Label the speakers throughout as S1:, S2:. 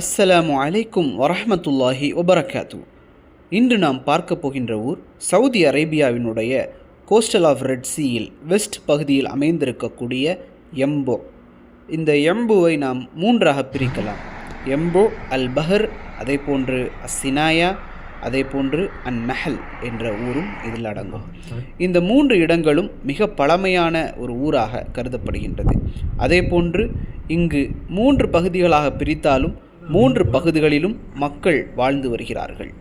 S1: அஸ்ஸலாமு அலைக்கும் வரஹமத்துல்லாஹி ஒபரகாத்து இன்று நாம் பார்க்க போகின்ற ஊர் சவுதி அரேபியாவினுடைய கோஸ்டல் ஆஃப் ரெட் சீயில் வெஸ்ட் பகுதியில் அமைந்திருக்கக்கூடிய எம்போ. இந்த எம்போவை நாம் மூன்றாக பிரிக்கலாம். எம்போ அல் பஹர் அதே போன்று அசினாயா அதே போன்று அந்நஹல் என்ற ஊரும் இதில் அடங்கும். இந்த மூன்று இடங்களும் மிக பழமையான ஒரு ஊராக கருதப்படுகின்றது. அதே போன்று இங்கு மூன்று பகுதிகளாக பிரித்தாலும் மூன்று பகுதிகளிலும் மக்கள் வாழ்ந்து வருகிறார்கள்.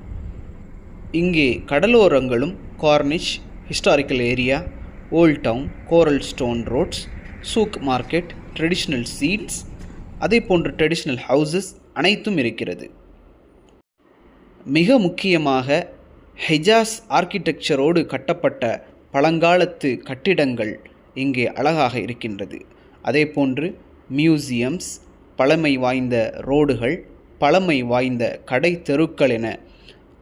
S1: இங்கே கடலோரங்களும் corniche historical area old town coral stone roads souk market traditional seats அதே போன்று ட்ரெடிஷ்னல் ஹவுசஸ் அனைத்தும் இருக்கிறது. மிக முக்கியமாக ஹெஜாஸ் ஆர்கிடெக்சரோடு கட்டப்பட்ட பழங்காலத்து கட்டிடங்கள் இங்கே அழகாக இருக்கின்றது. அதே போன்று மியூசியம்ஸ் பழமை வாய்ந்த ரோடுகள் பழமை வாய்ந்த கடை தெருக்கள் என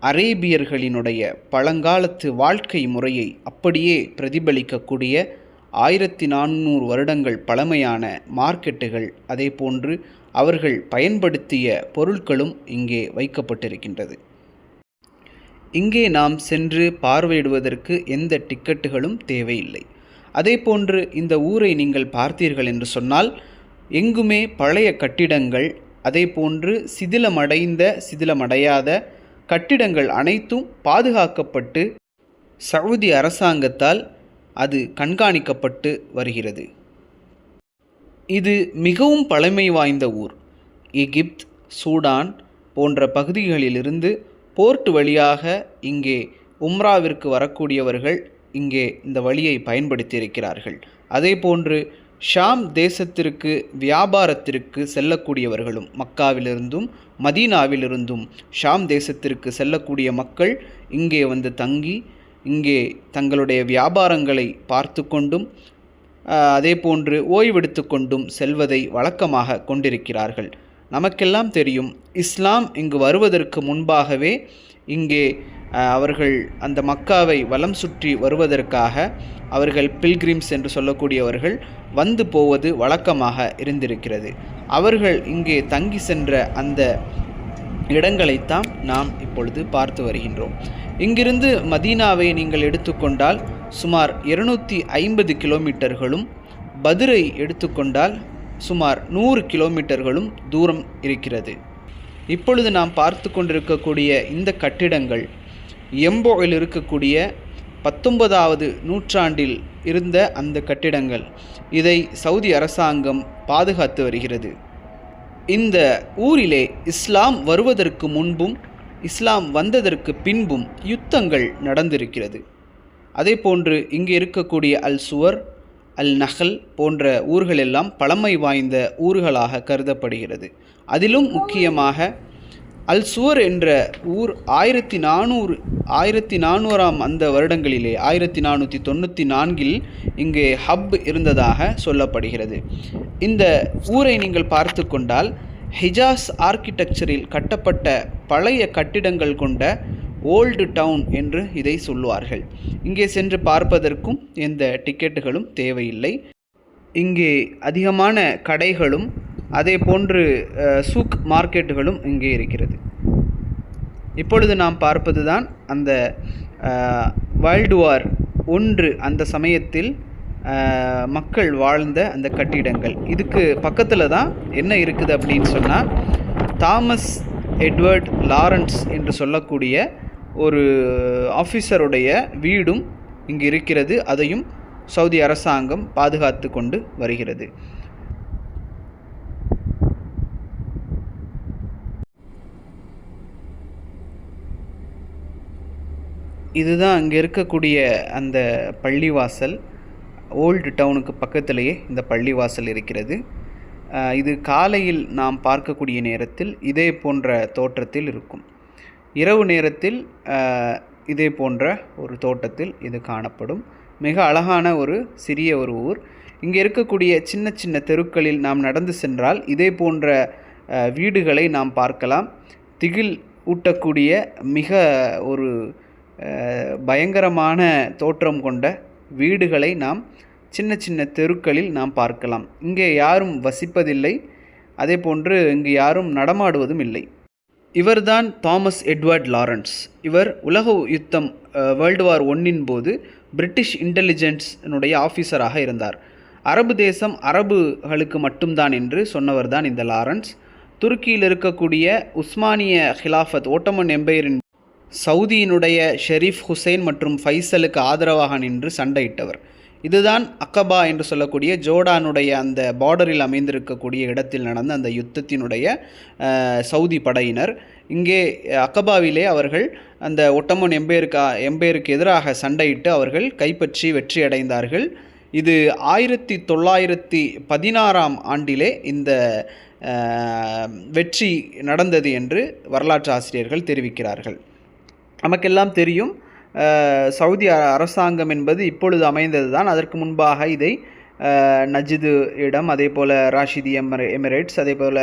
S1: அரேபியர்களினுடைய பழங்காலத்து வாழ்க்கை முறையை அப்படியே பிரதிபலிக்கக்கூடிய ஆயிரத்தி நானூறு வருடங்கள் பழமையான மார்க்கெட்டுகள். அதே போன்று அவர்கள் பயன்படுத்திய பொருட்களும் இங்கே வைக்கப்பட்டிருக்கின்றது. இங்கே நாம் சென்று பார்வையிடுவதற்கு எந்த டிக்கெட்டுகளும் தேவையில்லை. அதே போன்று இந்த ஊரை நீங்கள் பார்த்தீர்கள் என்று சொன்னால் எங்குமே பழைய கட்டிடங்கள் அதே போன்று சிதிலமடைந்த சிதிலமடையாத கட்டிடங்கள் அனைத்தும் பாதுகாக்கப்பட்டு சவுதி அரசாங்கத்தால் அது கண்காணிக்கப்பட்டு வருகிறது. இது மிகவும் பழமை வாய்ந்த ஊர். எகிப்த் சூடான் போன்ற பகுதிகளிலிருந்து போர்ட் வழியாக இங்கே உம்ராவிற்கு வரக்கூடியவர்கள் இங்கே இந்த வழியை பயன்படுத்தியிருக்கிறார்கள். அதே போன்று ஷாம் தேசத்திற்கு வியாபாரத்திற்கு செல்லக்கூடியவர்களும் மக்காவிலிருந்தும் மதீனாவிலிருந்தும் ஷாம் தேசத்திற்கு செல்லக்கூடிய மக்கள் இங்கே வந்து தங்கி இங்கே தங்களுடைய வியாபாரங்களை பார்த்து கொண்டும் அதே போன்று ஓய்வெடுத்து கொண்டும் செல்வதை வழக்கமாக கொண்டிருக்கிறார்கள். நமக்கெல்லாம் தெரியும் இஸ்லாம் இங்கு வருவதற்கு முன்பாகவே இங்கே அவர்கள் அந்த மக்காவை வலம் சுற்றி வருவதற்காக அவர்கள் பில்கிரிம்ஸ் என்று சொல்லக்கூடியவர்கள் வந்து போவது வழக்கமாக இருந்திருக்கிறது. அவர்கள் இங்கே தங்கி சென்ற அந்த இடங்களைத்தான் நாம் இப்பொழுது பார்த்து வருகின்றோம். இங்கிருந்து மதீனாவை நீங்கள் எடுத்துக்கொண்டால் சுமார் இருநூற்றி ஐம்பது கிலோமீட்டர்களும் பதுரை எடுத்துக்கொண்டால் சுமார் நூறு கிலோமீட்டர்களும் தூரம் இருக்கிறது. இப்பொழுது நாம் பார்த்து கொண்டிருக்கக்கூடிய இந்த கட்டிடங்கள் எம்போவில் இருக்கக்கூடிய பத்தொன்பதாவது நூற்றாண்டில் இருந்த அந்த கட்டிடங்கள். இதை சவுதி அரசாங்கம் பாதுகாத்து வருகிறது. இந்த ஊரிலே இஸ்லாம் வருவதற்கு முன்பும் இஸ்லாம் வந்ததற்கு பின்பும் யுத்தங்கள் நடந்திருக்கிறது. அதே போன்று இங்கே இருக்கக்கூடிய அல் சுவர் அல் நஹல் போன்ற ஊர்களெல்லாம் பழமை வாய்ந்த ஊர்களாக கருதப்படுகிறது. அதிலும் முக்கியமாக அல் சுவர் என்ற ஊர் ஆயிரத்தி நானூறு ஆயிரத்தி நானூறாம் அந்த வருடங்களிலே ஆயிரத்தி நானூற்றி தொண்ணூற்றி நான்கில் இங்கே ஹப் இருந்ததாக சொல்லப்படுகிறது. இந்த ஊரை நீங்கள் பார்த்து கொண்டால் ஹிஜாஸ் ஆர்கிடெக்சரில் கட்டப்பட்ட பழைய கட்டிடங்கள் கொண்ட ஓல்டு டவுன் என்று இதை சொல்லுவார்கள். இங்கே சென்று பார்ப்பதற்கும் எந்த டிக்கெட்டுகளும் தேவையில்லை. இங்கே அதிகமான கடைகளும் அதே போன்று சூக் மார்க்கெட்டுகளும் இங்கே இருக்கிறது. இப்பொழுது நாம் பார்ப்பது தான் அந்த வேர்ல்டு வார் ஒன்று அந்த சமயத்தில் மக்கள் வாழ்ந்த அந்த கட்டிடங்கள். இதுக்கு பக்கத்தில் தான் என்ன இருக்குது அப்படின்னு சொன்னால் தாமஸ் எட்வர்ட் லாரன்ஸ் என்று சொல்லக்கூடிய ஒரு ஆஃபீஸருடைய வீடும் இங்கு இருக்கிறது. அதையும் சவுதி அரசாங்கம் பாதுகாத்து கொண்டு வருகிறது. இதுதான் அங்கே இருக்கக்கூடிய அந்த பள்ளிவாசல். ஓல்டு டவுனுக்கு பக்கத்திலேயே இந்த பள்ளிவாசல் இருக்கிறது. இது காலையில் நாம் பார்க்கக்கூடிய நேரத்தில் இதே போன்ற தோற்றத்தில் இருக்கும். இரவு நேரத்தில் இதே போன்ற ஒரு தோட்டத்தில் இது காணப்படும். மிக அழகான ஒரு சிறிய ஒரு ஊர். இங்கே இருக்கக்கூடிய சின்ன சின்ன தெருக்களில் நாம் நடந்து சென்றால் இதே போன்ற வீடுகளை நாம் பார்க்கலாம். திகில் ஊட்டக்கூடிய மிக ஒரு பயங்கரமான தோற்றம் கொண்ட வீடுகளை நாம் சின்ன சின்ன தெருக்களில் நாம் பார்க்கலாம். இங்கே யாரும் வசிப்பதில்லை. அதே போன்று இங்கு யாரும் நடமாடுவதும் இல்லை. இவர்தான் தாமஸ் எட்வர்ட் லாரன்ஸ். இவர் உலக யுத்தம் வேர்ல்டு வார் ஒன்னின் போது பிரிட்டிஷ் இன்டெலிஜென்ஸ்னுடைய ஆஃபீஸராக இருந்தார். அரபு தேசம் அரபுகளுக்கு மட்டும்தான் என்று சொன்னவர் தான் இந்த லாரன்ஸ். துருக்கியில் இருக்கக்கூடிய உஸ்மானிய ஹிலாஃபத் ஓட்டமன் எம்பையரின் சவுதியினுடைய ஷெரீஃப் ஹுசைன் மற்றும் ஃபைசலுக்கு ஆதரவாக நின்று சண்டையிட்டவர். இதுதான் அக்கபா என்று சொல்லக்கூடிய ஜோர்டானுடைய அந்த பார்டரில் அமைந்திருக்கக்கூடிய இடத்தில் நடந்த அந்த யுத்தத்தினுடைய சவுதி படையினர். இங்கே அக்கபாவிலே அவர்கள் அந்த ஒட்டமன் எம்பேருக்கு எம்பேருக்கு எதிராக சண்டையிட்டு அவர்கள் கைப்பற்றி வெற்றி அடைந்தார்கள். இது ஆயிரத்தி தொள்ளாயிரத்தி பதினாறாம் ஆண்டிலே இந்த வெற்றி நடந்தது என்று வரலாற்று ஆசிரியர்கள் தெரிவிக்கிறார்கள். நமக்கெல்லாம் தெரியும் சவுதி அரசாங்கம் என்பது இப்பொழுது அமைந்தது தான் அதற்கு முன்பாக இதை நஜிது இடம் அதே போல் ராஷிதி எமரே எமிரேட்ஸ் அதே போல்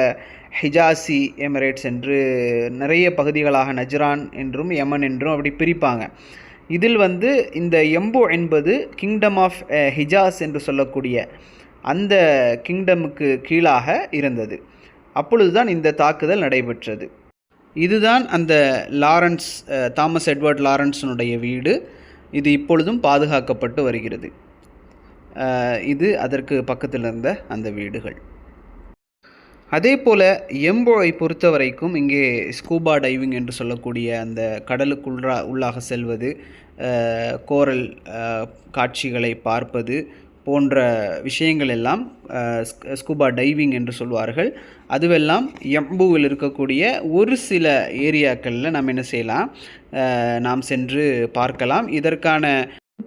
S1: ஹிஜாசி எமிரேட்ஸ் என்று நிறைய பகுதிகளாக நஜ்ரான் என்றும் யமன் என்றும் அப்படி பிரிப்பாங்க. இதில் வந்து இந்த எம்போ என்பது கிங்டம் ஆஃப் ஹிஜாஸ் என்று சொல்லக்கூடிய அந்த கிங்டமுக்கு கீழாக இருந்தது. அப்பொழுதுதான் இந்த தாக்குதல் நடைபெற்றது. இதுதான் அந்த லாரன்ஸ் தாமஸ் எட்வர்ட் லாரன்ஸினுடைய வீடு. இது இப்பொழுதும் பாதுகாக்கப்பட்டு வருகிறது. இது அதற்கு பக்கத்தில் இருந்த அந்த வீடுகள். அதே போல் எம்போவை பொறுத்த வரைக்கும் இங்கே ஸ்கூபா டைவிங் என்று சொல்லக்கூடிய அந்த கடலுக்குள்ளா உள்ளாக செல்வது கோரல் காட்சிகளை பார்ப்பது போன்ற விஷயங்கள் எல்லாம் ஸ்கூபா டைவிங் என்று சொல்வார்கள். அதுவெல்லாம் எம்புவில் இருக்கக்கூடிய ஒரு சில ஏரியாக்களில் நாம் என்ன செய்யலாம்? நாம் சென்று பார்க்கலாம். இதற்கான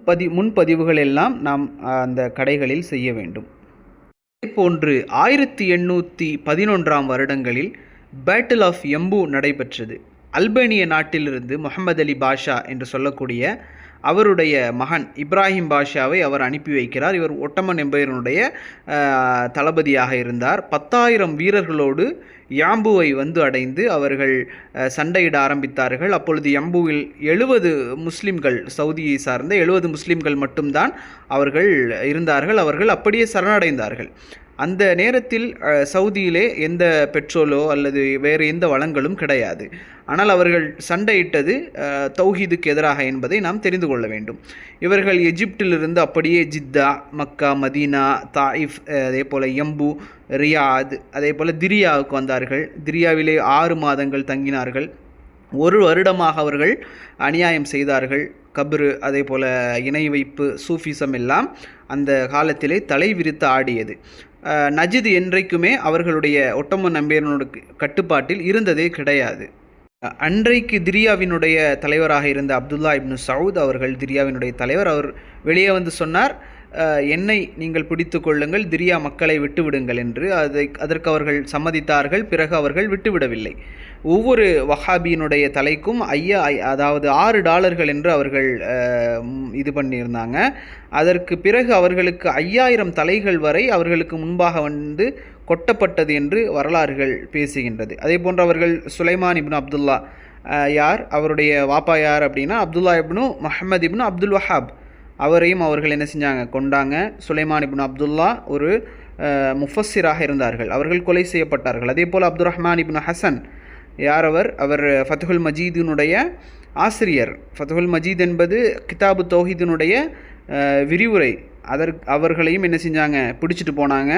S1: பதி முன்பதிவுகள் எல்லாம் நாம் அந்த கடைகளில் செய்ய வேண்டும். போன்று ஆயிரத்தி எண்ணூற்றி பதினொன்றாம் வருடங்களில் பேட்டில் ஆஃப் எம்பு நடைபெற்றது. அல்பேனிய நாட்டிலிருந்து முகமது அலி பாஷா என்று சொல்லக்கூடிய அவருடைய மகன் இப்ராஹிம் பாஷாவை அவர் அனுப்பி வைக்கிறார். இவர் ஒட்டமன் எம்பையனுடைய தளபதியாக இருந்தார். பத்தாயிரம் வீரர்களோடு யாம்புவை வந்து அடைந்து அவர்கள் சண்டையிட ஆரம்பித்தார்கள். அப்பொழுது யம்புவில் எழுபது முஸ்லிம்கள் சவுதியை சார்ந்த எழுபது முஸ்லிம்கள் மட்டும்தான் அவர்கள் இருந்தார்கள். அவர்கள் அப்படியே சரணடைந்தார்கள். அந்த நேரத்தில் சவுதியிலே எந்த பெட்ரோலோ அல்லது வேறு எந்த வளங்களும் கிடையாது. ஆனால் அவர்கள் சண்டையிட்டது தௌஹீதுக்கு எதிராக என்பதை நாம் தெரிந்து கொள்ள வேண்டும். இவர்கள் எஜிப்டிலிருந்து அப்படியே ஜித்தா மக்கா மதீனா தாயிஃப் அதே போல் எம்பு ரியாத் அதே போல் திரியாவுக்கு வந்தார்கள். திரியாவிலே ஆறு மாதங்கள் தங்கினார்கள். ஒரு வருடமாக அவர்கள் அநியாயம் செய்தார்கள். கபரு அதே போல் இணை வைப்பு சூஃபிசம் எல்லாம் அந்த காலத்திலே தலை விரித்து ஆடியது. நஜித் என்றைக்குமே அவர்களுடைய ஒட்டமன் நம்பியனோட கட்டுப்பாட்டில் இருந்ததே கிடையாது. அன்றைக்கு திரியாவினுடைய தலைவராக இருந்த அப்துல்லா இப்னு சவுத் அவர்கள் திரியாவினுடைய தலைவர். அவர் வெளியே வந்து சொன்னார் என்னை நீங்கள் பிடித்து கொள்ளுங்கள் திரியா மக்களை விட்டுவிடுங்கள் என்று. அதை அதற்கு அவர்கள் சம்மதித்தார்கள் பிறகு அவர்கள் விட்டுவிடவில்லை. ஒவ்வொரு வஹாபியினுடைய தலைக்கும் ஐயா ஐ- அதாவது ஆறு டாலர்கள் என்று அவர்கள் இது பண்ணியிருந்தாங்க. அதற்கு பிறகு அவர்களுக்கு ஐயாயிரம் தலைகள் வரை அவர்களுக்கு முன்பாக வந்து கொட்டப்பட்டது என்று வரலாறுகள் பேசுகின்றது. அதே போன்று அவர்கள் சுலைமான் இப்னு அப்துல்லா யார்? அவருடைய வாப்பா யார் அப்படின்னா அப்துல்லா இப்னு மஹமது இப்னு அப்துல் வஹாப். அவரையும் அவர்கள் என்ன செஞ்சாங்க? கொண்டாங்க. சுலைமான் இப்னு அப்துல்லா ஒரு முஃபஸிராக முஃபஸ்ஸிராக இருந்தார்கள். அவர்கள் கொலை செய்யப்பட்டார்கள். அதே போல் அப்துல் ரஹ்மான் இப்னு ஹசன் யார் அவர் அவர் ஃபத்துஹுல் மஜீதினுடைய ஆசிரியர். ஃபத்துஹுல் மஜீத் என்பது கிதாபு தௌஹீதினுடைய விரிவுரை. அதற்கு அவர்களையும் என்ன செஞ்சாங்க? பிடிச்சிட்டு போனாங்க.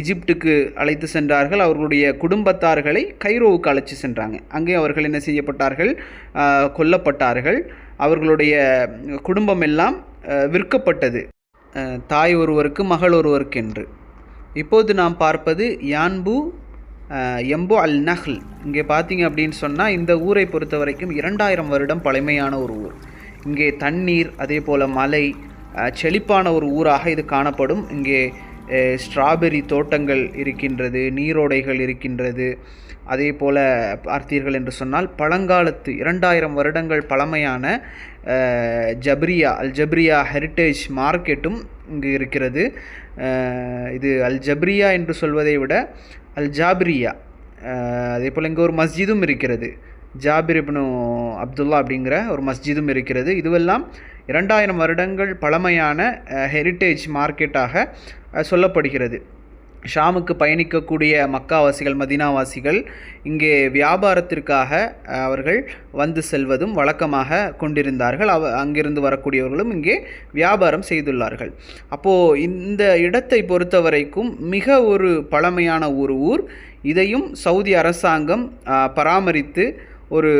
S1: இஜிப்டுக்கு அழைத்து சென்றார்கள். அவர்களுடைய குடும்பத்தார்களை கைரோவுக்கு அழைச்சி சென்றாங்க. அங்கே அவர்கள் என்ன செய்யப்பட்டார்கள்? கொல்லப்பட்டார்கள். அவர்களுடைய குடும்பம் எல்லாம் விற்கப்பட்டது. தாய் ஒருவருக்கு மகள் ஒருவருக்கு என்று இப்போது நாம் பார்ப்பது யான்பு எம்போ அல் நஹ்ல் இங்கே பார்த்தீங்க அப்படின்னு சொன்னால் இந்த ஊரை பொறுத்த வரைக்கும் இரண்டாயிரம் வருடம் பழமையான ஒரு ஊர். இங்கே தண்ணீர் அதே போல் மலை செழிப்பான ஒரு ஊராக இது காணப்படும். இங்கே ஸ்ட்ராபெரி தோட்டங்கள் இருக்கின்றது நீரோடைகள் இருக்கின்றது. அதே போல் பார்த்தீர்கள் என்று சொன்னால் பழங்காலத்து இரண்டாயிரம் வருடங்கள் பழமையான ஜப்ரியா அல் ஜப்ரியா ஹெரிட்டேஜ் மார்க்கெட்டும் இங்கு இருக்கிறது. இது அல் ஜப்ரியா என்று சொல்வதை விட அல் ஜாபிரியா அதே போல் இங்கே ஒரு மஸ்ஜிதும் இருக்கிறது. ஜாபிர் இப்னு அப்துல்லா அப்படிங்கிற ஒரு மஸ்ஜிதும் இருக்கிறது. இதுவெல்லாம் இரண்டாயிரம் வருடங்கள் பழமையான ஹெரிட்டேஜ் மார்க்கெட்டாக சொல்லப்படுகிறது. ஷாமுக்கு பயணிக்கக்கூடிய மக்காவாசிகள் மதினாவாசிகள் இங்கே வியாபாரத்திற்காக அவர்கள் வந்து செல்வதும் வழக்கமாக கொண்டிருந்தார்கள். அவ அங்கிருந்து வரக்கூடியவர்களும் இங்கே வியாபாரம் செய்துள்ளார்கள். அப்போது இந்த இடத்தை பொறுத்த வரைக்கும் மிக ஒரு பழமையான ஒரு ஊர். இதையும் சவுதி அரசாங்கம் பராமரித்து ஒரு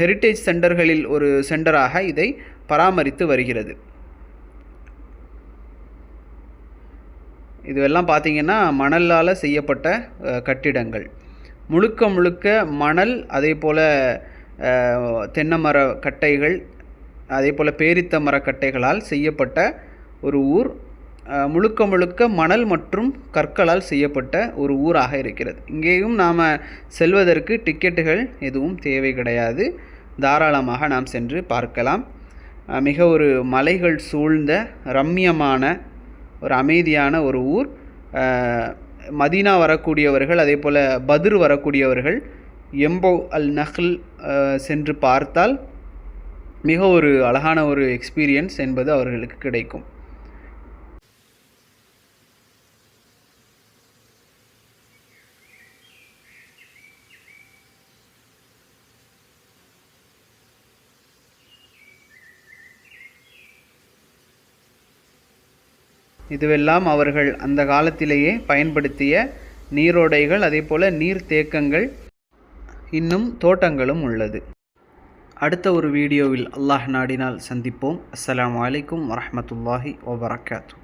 S1: ஹெரிட்டேஜ் சென்டர்களில் ஒரு சென்டராக இதை பராமரித்து வருகிறது. இதுவெல்லாம் பார்த்தீங்கன்னா மணலால் செய்யப்பட்ட கட்டிடங்கள். முழுக்க முழுக்க மணல் அதே போல் தென்னை மர கட்டைகள் அதே போல் பேரித்த மர கட்டைகளால் செய்யப்பட்ட ஒரு ஊர். முழுக்க முழுக்க மணல் மற்றும் கற்களால் செய்யப்பட்ட ஒரு ஊராக இருக்கிறது. இங்கேயும் நாம் செல்வதற்கு டிக்கெட்டுகள் எதுவும் தேவை கிடையாது. தாராளமாக நாம் சென்று பார்க்கலாம். மிக ஒரு மலைகள் சூழ்ந்த ரம்மியமான ஒரு அமைதியான ஒரு ஊர். மதீனா வரக்கூடியவர்கள் அதே போல் பதிர் வரக்கூடியவர்கள் எம்போ அல் நஹ்ல் சென்று பார்த்தால் மிக ஒரு அழகான ஒரு எக்ஸ்பீரியன்ஸ் என்பது அவர்களுக்கு கிடைக்கும். இதுவெல்லாம் அவர்கள் அந்த காலத்திலேயே பயன்படுத்திய நீரோடைகள் அதே போல் நீர்த்தேக்கங்கள். இன்னும் தோட்டங்களும் உள்ளது. அடுத்த ஒரு வீடியோவில் அல்லாஹ் நாடினால் சந்திப்போம். அஸ்லாம் அலைக்கும் வரமத்துல்லாஹி வபரகாத்து.